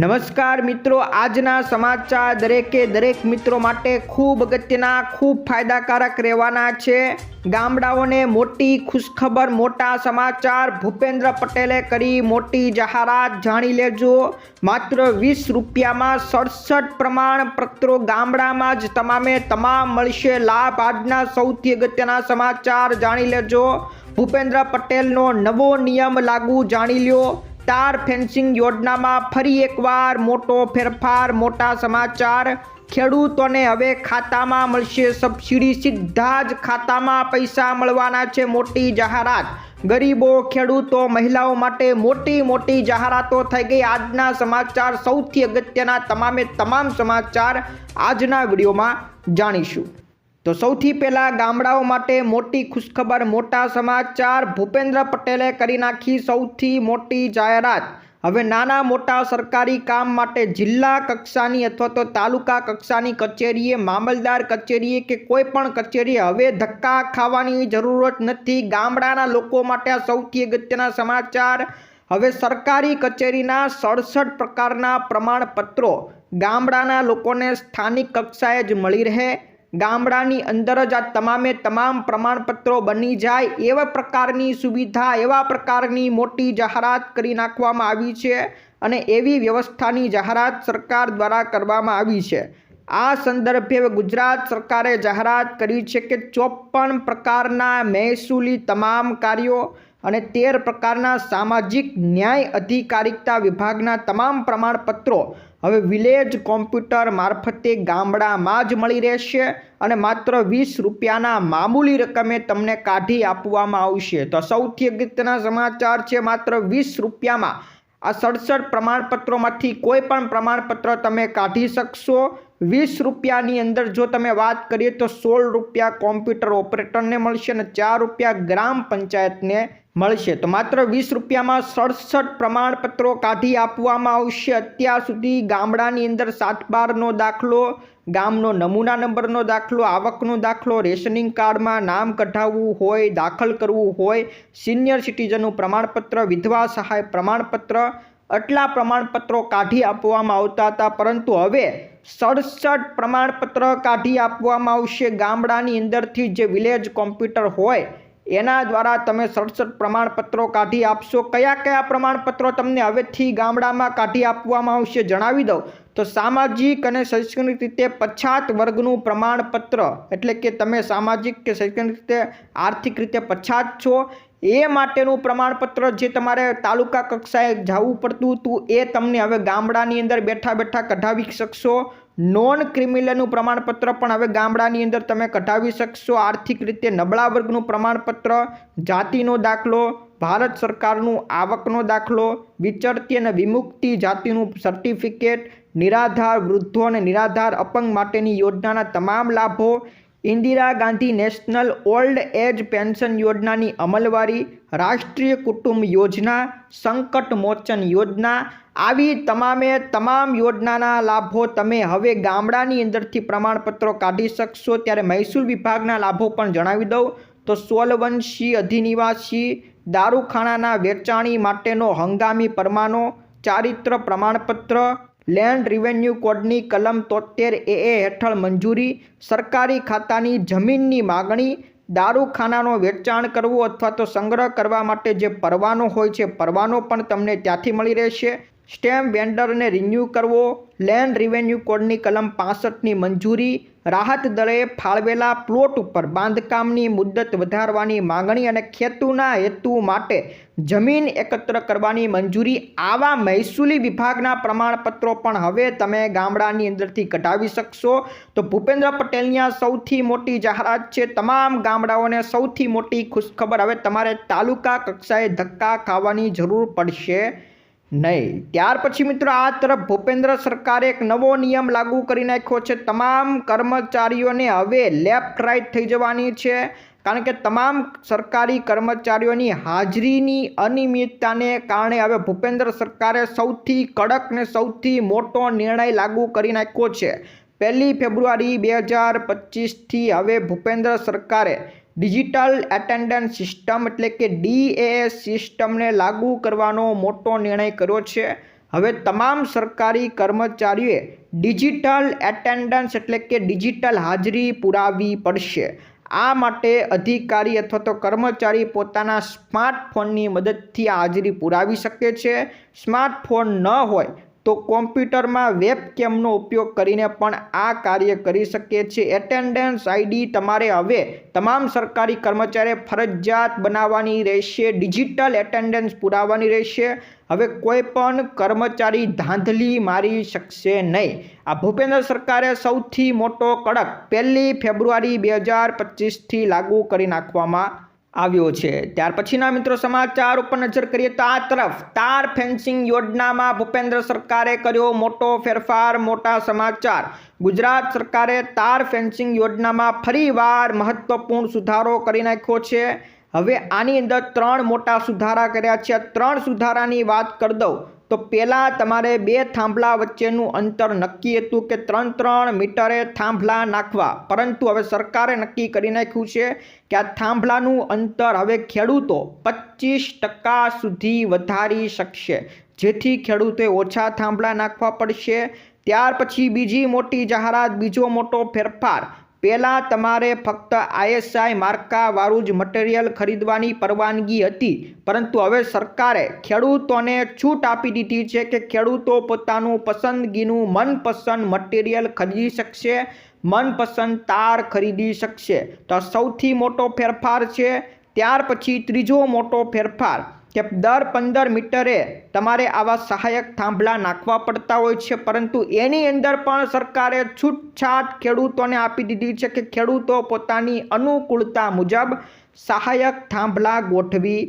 નમસ્કાર મિત્રો, આજના સમાચાર દરેકે દરેક મિત્રો માટે ખૂબ અગત્યના, ખૂબ ફાયદાકારક રહેવાના છે. ગામડાઓને મોટી ખુશખબર, મોટા સમાચાર ભૂપેન્દ્ર પટેલે કરી મોટી જાહેરાત, જાણી લેજો. માત્ર વીસ રૂપિયામાં સડસઠ પ્રમાણપત્રો ગામડામાં જ તમામે તમામ મળશે. લાભ આજના સૌથી અગત્યના સમાચાર જાણી લેજો. ભૂપેન્દ્ર પટેલનો નવો નિયમ લાગુ જાણી લ્યો. તાર ફેન્સિંગ યોજનામાં ફરી એકવાર મોટો ફેરફાર, મોટા સમાચાર. ખેડૂતોને હવે ખાતામાં મળશે સબસિડી, સીધા જ ખાતામાં પૈસા મળવાના છે મોટી જાહેરાત. ગરીબો, ખેડૂતો, મહિલાઓ માટે મોટી મોટી જાહેરાતો થઈ ગઈ. આજના સમાચાર સૌથી અગત્યના, તમામે તમામ સમાચાર આજના વિડીયોમાં જાણીશું. તો સૌથી પહેલાં ગામડાઓ માટે મોટી ખુશખબર મોટા સમાચાર ભૂપેન્દ્ર પટેલે કરી નાખી સૌથી મોટી જાહેરાત. હવે નાના મોટા સરકારી કામ માટે જિલ્લા કક્ષાની અથવા તો તાલુકા કક્ષાની કચેરીએ, મામલદાર કચેરીએ કે કોઈ પણ કચેરીએ હવે ધક્કા ખાવાની જરૂરત નથી. ગામડાના લોકો માટે આ સૌથી અગત્યના સમાચાર. હવે સરકારી કચેરીના સડસઠ પ્રકારના પ્રમાણપત્રો ગામડાના લોકોને સ્થાનિક કક્ષાએ જ મળી રહે. ગામડાની અંદર જ આ તમામે તમામ પ્રમાણપત્રો બની જાય એવા પ્રકારની સુવિધા, એવા પ્રકારની મોટી જાહેરાત કરી નાખવામાં આવી છે અને એવી વ્યવસ્થાની જાહેરાત સરકાર દ્વારા કરવામાં આવી છે. આ સંદર્ભે ગુજરાત સરકારે જાહેરાત કરી છે કે ચોપન પ્રકારના મહેસૂલી તમામ કાર્યો અને તેર પ્રકારના સામાજિક ન્યાય અધિકારિકતા વિભાગના તમામ પ્રમાણપત્રો હવે વિલેજ કોમ્પ્યુટર મારફતે ગામડામાં જ મળી રહેશે અને માત્ર વીસ રૂપિયાના મામૂલી રકમે તમને કાઢી આપવામાં આવશે. તો સૌથી અગત્યના સમાચાર છે, માત્ર વીસ રૂપિયામાં આ સડસઠ પ્રમાણપત્રોમાંથી કોઈ પણ પ્રમાણપત્ર તમે કાઢી શકશો. વીસ રૂપિયાની અંદર જો તમે વાત કરીએ તો સોળ રૂપિયા કોમ્પ્યુટર ઓપરેટરને મળશે અને ચાર રૂપિયા ગ્રામ પંચાયતને મળશે. તો માત્ર વીસ રૂપિયામાં સડસઠ પ્રમાણપત્રો કાઢી આપવામાં આવશે. અત્યાર સુધી ગામડાની અંદર સાત બારનો દાખલો, ગામનો નમૂના નંબરનો દાખલો, આવકનો દાખલો, રેશનિંગ કાર્ડમાં નામ કઢાવવું હોય, દાખલ કરવું હોય, સિનિયર સિટીઝનનું પ્રમાણપત્ર, વિધવા સહાય પ્રમાણપત્ર આટલા પ્રમાણપત્રો કાઢી આપવામાં આવતા હતા, પરંતુ હવે સડસઠ પ્રમાણપત્ર કાઢી આપવામાં આવશે. ગામડાની અંદરથી જે વિલેજ કોમ્પ્યુટર હોય, એના દ્વારા તમે સડસઠ પ્રમાણપત્રો કાઢી આપશો. કયા કયા પ્રમાણપત્રો તમને હવેથી ગામડામાં કાઢી આપવામાં આવશે જણાવી દઉં. તો સામાજિક અને શૈક્ષણિક રીતે પછાત વર્ગનું પ્રમાણપત્ર, એટલે કે તમે સામાજિક કે શૈક્ષણિક રીતે આર્થિક રીતે પછાત છો એ માટેનું પ્રમાણપત્ર જે તમારે તાલુકા કક્ષાએ જવું પડતું હતું, એ તમને હવે ગામડાની અંદર બેઠા બેઠા કઢાવી શકશો. નોન ક્રિમિનલનું પ્રમાણપત્ર પણ હવે ગામડાની અંદર તમે કઢાવી શકશો. આર્થિક રીતે નબળા વર્ગનું પ્રમાણપત્ર, જાતિનો દાખલો, ભારત સરકારનું આવકનો દાખલો, વિચરતી અને વિમુક્તિ જાતિનું સર્ટિફિકેટ નિરાધાર વૃદ્ધો અને નિરાધાર અપંગ માટેની યોજનાના તમામ લાભો Indira Gandhi national old age pension યોજનાની અમલવારી, રાષ્ટ્રીય કુટુંબ યોજના, સંકટ મોચન યોજના, આવી તમામે તમામ યોજનાના લાભો તમે હવે ગામડાની અંદરથી પ્રમાણપત્રો કાઢી શકશો. ત્યારે મહેસૂલ વિભાગના લાભો પણ જણાવી દઉં. તો સોલવંશી અધિનિવાસી દારૂખાનાના વેચાણી માટેનો હંગામી પરમાનો ચારિત્ર પ્રમાણપત્ર લેન્ડ રિવેન્યુ કોડની કલમ તોતેર એ એ હેઠળ મંજૂરી, સરકારી ખાતાની જમીનની માગણી, દારૂખાનાનો વેચાણ કરવું અથવા તો સંગ્રહ કરવા માટે જે પરવાનો હોય છે, પરવાનો પણ તમને ત્યાંથી મળી રહેશે. સ્ટેમ્પ વેન્ડરને રિન્યૂ કરવો લેન્ડ રિવેન્યુ કોડની કલમ પાસઠની મંજૂરી, રાહત દરે ફાળવેલા પ્લોટ ઉપર બાંધકામની મુદ્દત વધારવાની માંગણી અને ખેતુના હેતુ માટે જમીન એકત્ર કરવાની મંજૂરી આવા મહેસૂલી વિભાગના પ્રમાણપત્રો પણ હવે તમે ગામડાની અંદરથી કઢાવી શકશો. તો ભૂપેન્દ્ર પટેલની આ સૌથી મોટી જાહેરાત છે, તમામ ગામડાઓને સૌથી મોટી ખુશખબર. હવે તમારે તાલુકા કક્ષાએ ધક્કા ખાવાની જરૂર પડશે. નહીં. ત્યાર પછી મિત્રો આ તરફ ભૂપેન્દ્ર સરકારે એક નવો નિયમ લાગુ કરી નાખ્યો છે. તમામ કર્મચારીઓને હવે લેફ્ટ રાઈટ થઈ જવાની છે. કારણ કે તમામ સરકારી કર્મચારીઓની હાજરીની અનિયમિતતાને કારણે હવે ભૂપેન્દ્ર સરકારે સૌથી કડક ને સૌથી મોટો નિર્ણય લાગુ કરી નાખ્યો છે. પહેલી ફેબ્રુઆરી બે હજાર પચીસથી હવે ભૂપેન્દ્ર સરકારે ડિજિટલ એટેન્ડન્સ સિસ્ટમ એટલે કે ડીએએસ સિસ્ટમને લાગુ કરવાનો મોટો નિર્ણય કર્યો છે. હવે તમામ સરકારી કર્મચારીઓએ ડિજિટલ એટેન્ડન્સ એટલે કે ડિજિટલ હાજરી પુરાવવી પડશે. આ માટે અધિકારી અથવા તો કર્મચારી પોતાના સ્માર્ટફોનની મદદથી હાજરી પુરાવી શકે છે. સ્માર્ટફોન ન હોય તો કોમ્પ્યુટરમાં વેબકેમનો ઉપયોગ કરીને પણ આ કાર્ય કરી શકે છે એટેન્ડન્સ આઈડી તમારે હવે તમામ સરકારી કર્મચારીએ ફરજિયાત બનાવવાની રહેશે, ડિજિટલ એટેન્ડન્સ પુરાવવાની રહેશે. હવે કોઈ પણ કર્મચારી ધાંધલી મારી શકશે નહીં. આ ભૂપેન્દ્ર સરકારે સૌથી મોટો કડક પહેલી ફેબ્રુઆરી બે હજાર પચીસથી લાગુ કરી નાખવામાં આવ્યો છે. ત્યાર પછીના મિત્રો સમાચાર ઉપર નજર કરીએ તો આ તરફ તાર ફેન્સિંગ યોજનામાં ભૂપેન્દ્ર સરકારે કર્યો મોટો ફેરફાર, મોટા સમાચાર. ગુજરાત સરકારે તાર ફેન્સિંગ યોજનામાં ફરીવાર મહત્વપૂર્ણ સુધારો કરી નાખ્યો છે. હવે આની અંદર ત્રણ મોટા સુધારા કર્યા છે. ત્રણ સુધારાની વાત કરી દઉં. તો પહેલાં તમારે બે થાંભલા વચ્ચેનું અંતર નક્કી હતું કે ત્રણ ત્રણ મીટરે થાંભલા નાખવા. પરંતુ હવે સરકારે નક્કી કરી નાખ્યું છે કે આ થાંભલાનું અંતર હવે ખેડૂતો પચીસ ટકા સુધી વધારી શકશે. જેથી ખેડૂતોએ ઓછા થાંભલા નાખવા પડશે. ત્યાર પછી બીજી મોટી જાહેરાત, બીજો મોટો ફેરફાર. પહેલાં તમારે ફક્ત આઈએસઆઈ માર્કાવાળું જ મટીરિયલ ખરીદવાની પરવાનગી હતી, પરંતુ હવે સરકારે ખેડૂતોને છૂટ આપી દીધી છે કે ખેડૂતો પોતાનું પસંદગીનું મનપસંદ મટીરિયલ ખરીદી શકશે, મનપસંદ તાર ખરીદી શકશે. તો સૌથી મોટો ફેરફાર છે ત્યાર પછી ત્રીજો મોટો ફેરફાર કે દર પંદર મીટરે તમારે આવા સહાયક થાંભલા નાખવા પડતા હોય છે, પરંતુ એની અંદર પણ સરકારે છૂટછાટ ખેડૂતોને આપી દીધી છે કે ખેડૂતો પોતાની અનુકૂળતા મુજબ સહાયક થાંભલા ગોઠવી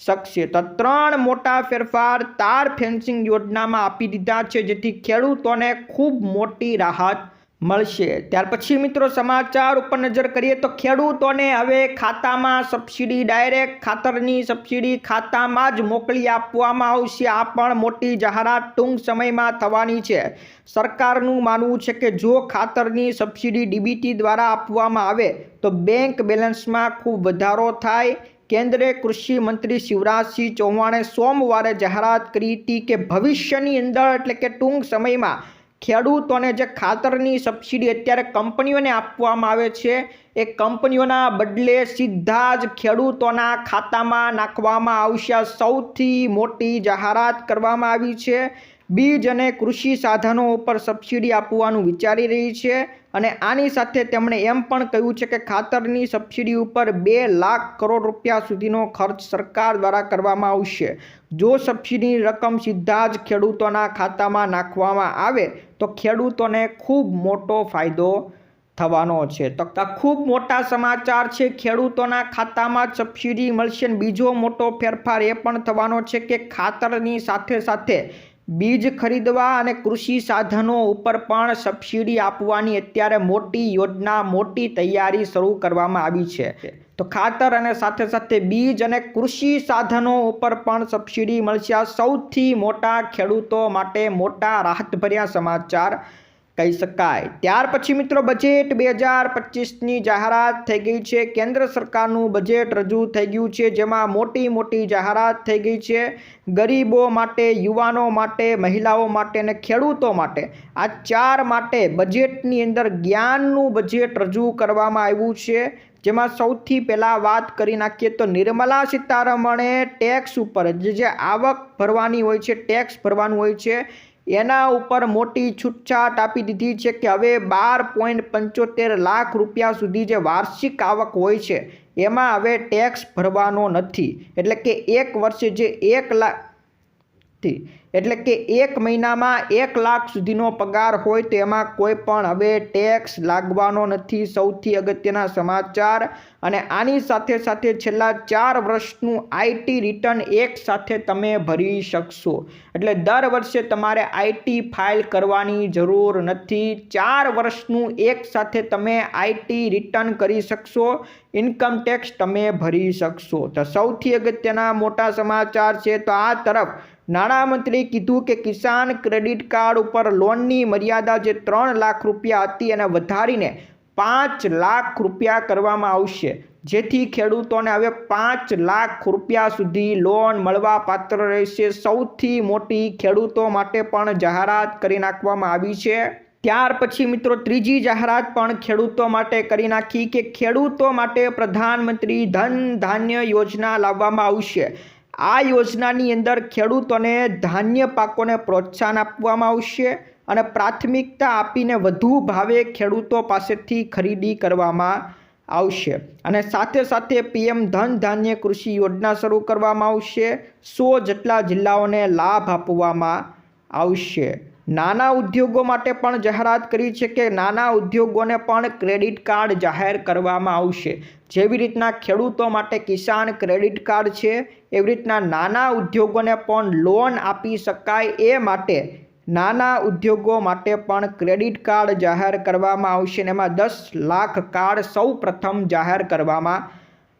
શકશે. તો ત્રણ મોટા ફેરફાર તાર ફેન્સિંગ યોજનામાં આપી દીધા છે, જેથી ખેડૂતોને ખૂબ મોટી રાહત મળશે. ત્યાર પછી મિત્રો સમાચાર ઉપર નજર કરીએ તો ખેડૂતોને હવે ખાતામાં સબસિડી ડાયરેક્ટ ખાતરની સબસિડી ખાતામાં જ મોકલી આપવામાં આવશે. આ પણ મોટી જાહેરાત ટૂંક સમયમાં થવાની છે. સરકારનું માનવું છે કે જો ખાતરની સબસિડી ડીબીટી દ્વારા આપવામાં આવે તો બેંક બેલેન્સમાં ખૂબ વધારો થાય. કેન્દ્રે કૃષિ મંત્રી શિવરાજસિંહ ચૌહાણે સોમવારે જાહેરાત કરી હતી કે ભવિષ્યની અંદર એટલે કે ટૂંક સમયમાં ખેડૂતોને જે ખાતરની સબસિડી અત્યારે કંપનીઓને આપવામાં આવે છે, એ કંપનીઓના બદલે સીધા જ ખેડૂતોના ખાતામાં નાખવામાં આવશે. સૌથી મોટી જાહેરાત કરવામાં આવી છે. બીજ અને કૃષિ સાધનો ઉપર સબસિડી આપવાનું વિચારી રહી છે અને આની સાથે તેમણે એમ પણ કહ્યું છે કે ખાતરની સબસિડી ઉપર બે લાખ કરોડ રૂપિયા સુધીનો ખર્ચ સરકાર દ્વારા કરવામાં આવશે. જો સબસિડીની રકમ સીધા જ ખેડૂતોના ખાતામાં નાખવામાં આવે તો ખેડૂતોને ખૂબ મોટો ફાયદો થવાનો છે. તો ખૂબ મોટા સમાચાર છે. ખેડૂતોના ખાતામાં સબસિડી મળશે બીજો મોટો ફેરફાર એ પણ થવાનો છે કે ખાતરની સાથે સાથે બીજ ખરીદવા અને કૃષિ સાધનો ઉપર પણ સબસિડી આપવાની અત્યારે મોટી યોજના, મોટી તૈયારી શરૂ કરવામાં આવી છે. તો ખાતર અને સાથે સાથે બીજ અને કૃષિ સાધનો ઉપર પણ સબસિડી મળશે. સૌથી મોટા ખેડૂતો માટે મોટા રાહતભર્યા સમાચાર કહી શકાય. ત્યાર પછી મિત્રો બજેટ બે હજાર પચીસની જાહેરાત થઈ ગઈ છે. કેન્દ્ર સરકારનું બજેટ રજૂ થઈ ગયું છે. જેમાં મોટી મોટી જાહેરાત થઈ ગઈ છે. ગરીબો માટે, યુવાનો માટે, મહિલાઓ માટે અને ખેડૂતો માટે. આ ચાર માટે બજેટની અંદર જ્ઞાનનું બજેટ રજૂ કરવામાં આવ્યું છે. જેમાં સૌથી પહેલાં વાત કરી નાખીએ તો નિર્મલા સીતારમણે ટેક્સ ઉપર જે જે આવક ભરવાની હોય છે ટેક્સ ભરવાનું હોય છે એના ઉપર મોટી છૂટછાટ આપી દીધી છે કે હવે બાર પોઈન્ટ પંચોતેર લાખ રૂપિયા સુધી જે વાર્ષિક આવક હોય છે, એમાં હવે ટેક્સ ભરવાનો નથી. એટલે કે એક વર્ષે જે એક લાખ એટલે કે એક મહિનામાં એક લાખ સુધીનો પગાર હોય તો એમાં કોઈ પણ હવે ટેક્સ લાગવાનો નથી. સૌથી અગત્યના સમાચાર અને આની સાથે સાથે છેલ્લા ચાર વર્ષનું આઈટી રિટર્ન એક સાથે તમે ભરી શકશો. એટલે દર વર્ષે તમારે આઈટી ફાઇલ કરવાની જરૂર નથી. ચાર વર્ષનું એક સાથે તમે આઈટી રિટર્ન કરી શકશો. ઇન્કમ ટેક્સ તમે ભરી શકશો. તો સૌથી અગત્યના મોટા સમાચાર છે તો આ તરફ નાણામંત્રીએ કીધું કે કિસાન ક્રેડિટ કાર્ડ ઉપર લોનની મર્યાદા જે ત્રણ લાખ રૂપિયા હતી એને વધારીને પાંચ લાખ રૂપિયા કરવામાં આવશે. જેથી ખેડૂતોને હવે પાંચ લાખ રૂપિયા સુધી લોન મળવા પાત્ર રહેશે. સૌથી મોટી ખેડૂતો માટે પણ જાહેરાત કરી નાખવામાં આવી છે. ત્યાર પછી મિત્રો ત્રીજી જાહેરાત પણ ખેડૂતો માટે કરી નાખી કે ખેડૂતો માટે પ્રધાનમંત્રી ધન ધાન્ય યોજના લાવવામાં આવશે. આ યોજનાની અંદર ખેડૂતોને ધાન્ય પાકોને પ્રોત્સાહન આપવામાં આવશે અને પ્રાથમિકતા આપીને વધુ ભાવે ખેડૂતો પાસેથી ખરીદી કરવામાં આવશે. અને સાથે સાથે પીએમ ધન ધાન્ય કૃષિ યોજના શરૂ કરવામાં આવશે. સો જેટલા જિલ્લાઓને લાભ આપવામાં આવશે. નાના ઉદ્યોગો માટે પણ જાહેરાત કરી છે કે નાના ઉદ્યોગોને પણ ક્રેડિટ કાર્ડ જાહેર કરવામાં આવશે. જેવી રીતના ખેડૂતો માટે કિસાન ક્રેડિટ કાર્ડ છે, એવી રીતના નાના ઉદ્યોગોને પણ લોન આપી શકાય એ માટે નાના ઉદ્યોગો માટે પણ ક્રેડિટ કાર્ડ જાહેર કરવામાં આવશે અને એમાં દસ લાખ કાર્ડ સૌ પ્રથમ જાહેર કરવામાં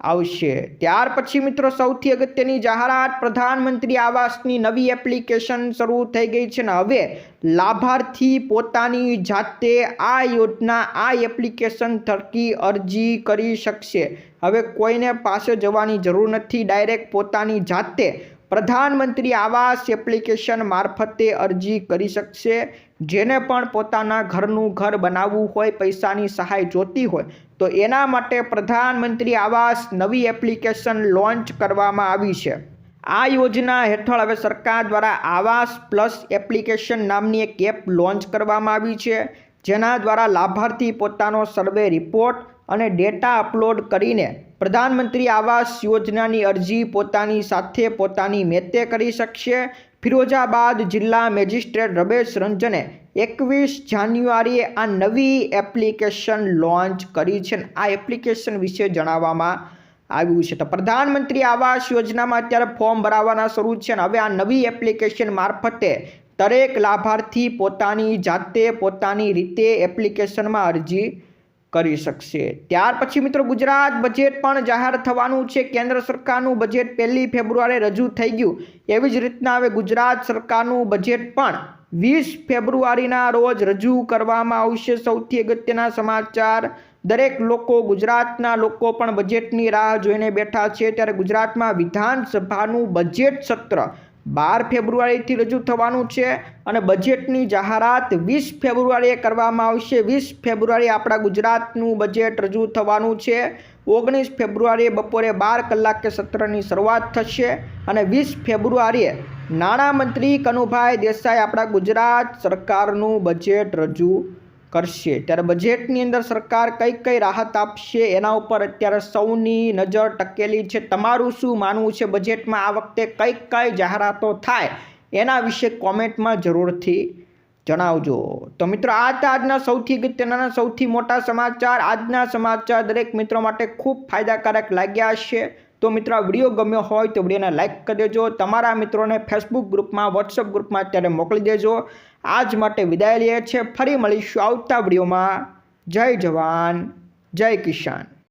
આવશે. ત્યાર પછી મિત્રો સૌથી અગત્યની જાહેરાત, પ્રધાનમંત્રી આવાસની નવી એપ્લિકેશન શરૂ થઈ ગઈ છે ને હવે લાભાર્થી પોતાની જાતે આ યોજના, આ એપ્લિકેશન થકી અરજી કરી શકશે. હવે કોઈને પાસે જવાની જરૂર નથી. ડાયરેક્ટ પોતાની જાતે પ્રધાનમંત્રી આવાસ એપ્લિકેશન મારફતે અરજી કરી શકશે. જેને પણ પોતાના ઘરનું ઘર બનાવવું હોય, પૈસાની સહાય જોતી હોય, તો એના માટે પ્રધાનમંત્રી આવાસ નવી એપ્લિકેશન લોન્ચ કરવામાં આવી છે. આ યોજના હેઠળ હવે સરકાર દ્વારા આવાસ પ્લસ એપ્લિકેશન નામની એક એપ લોન્ચ કરવામાં આવી છે, જેના દ્વારા લાભાર્થી પોતાનો સર્વે રિપોર્ટ અને ડેટા અપલોડ કરીને પ્રધાનમંત્રી આવાસ યોજનાની અરજી પોતાની સાથે પોતાની મેતે કરી શકશે. ફિરોઝાબાદ જિલ્લા મેજિસ્ટ્રેટ રમેશ રંજને એકવીસ જાન્યુઆરીએ આ નવી એપ્લિકેશન લોન્ચ કરી છે આ એપ્લિકેશન વિશે જણાવવામાં આવ્યું છે. તો પ્રધાનમંત્રી આવાસ યોજનામાં અત્યારે ફોર્મ ભરાવાના શરૂ છે અને હવે આ નવી એપ્લિકેશન મારફતે દરેક લાભાર્થી પોતાની જાતે પોતાની રીતે એપ્લિકેશનમાં અરજી કરી શકશે. ત્યાર પછી મિત્રો ગુજરાત બજેટ પણ જાહેર થવાનું છે. કેન્દ્ર સરકારનું બજેટ પહેલી ફેબ્રુઆરીએ રજૂ થઈ ગયું. એવી જ રીતના હવે ગુજરાત સરકારનું બજેટ પણ વીસ ફેબ્રુઆરીના રોજ રજૂ કરવામાં આવશે. સૌથી અગત્યના સમાચાર, દરેક લોકો ગુજરાતના લોકો પણ બજેટની રાહ જોઈને બેઠા છે. ત્યારે ગુજરાતમાં વિધાનસભાનું બજેટ સત્ર બાર ફેબ્રુઆરીથી રજૂ થવાનું છે અને બજેટની જાહેરાત વીસ ફેબ્રુઆરીએ કરવામાં આવશે. વીસ ફેબ્રુઆરી આપણા ગુજરાતનું બજેટ રજૂ થવાનું છે. ઓગણીસ ફેબ્રુઆરીએ બપોરે બાર કલાકે સત્રની શરૂઆત થશે અને વીસ ફેબ્રુઆરીએ નાણામંત્રી કનુભાઈ દેસાઈ આપણા ગુજરાત સરકારનું બજેટ રજૂ કરશે. ત્યારે બજેટની અંદર સરકાર કઈ કઈ રાહત આપશે એના ઉપર અત્યારે સૌની નજર ટકેલી છે. તમારું શું માનવું છે બજેટમાં આ વખતે કઈ કઈ જાહેરાતો થાય એના વિશે કોમેન્ટમાં જરૂરથી જણાવજો. તો મિત્રો, આ હતા આજના સૌથી અગત્યના, સૌથી મોટા સમાચાર. આજના સમાચાર દરેક મિત્રો માટે ખૂબ ફાયદાકારક લાગ્યા હશે. તો મિત્રો આ વીડિયો ગમ્યો હોય તો વિડીયોને લાઇક કરી દેજો. તમારા મિત્રોને ફેસબુક ગ્રુપમાં વોટ્સઅપ ગ્રુપમાં અત્યારે મોકલી દેજો. આજ માટે વિદાય લઈએ છીએ. ફરી મળીશું આવતા વિડીયોમાં. જય જવાન, જય કિસાન.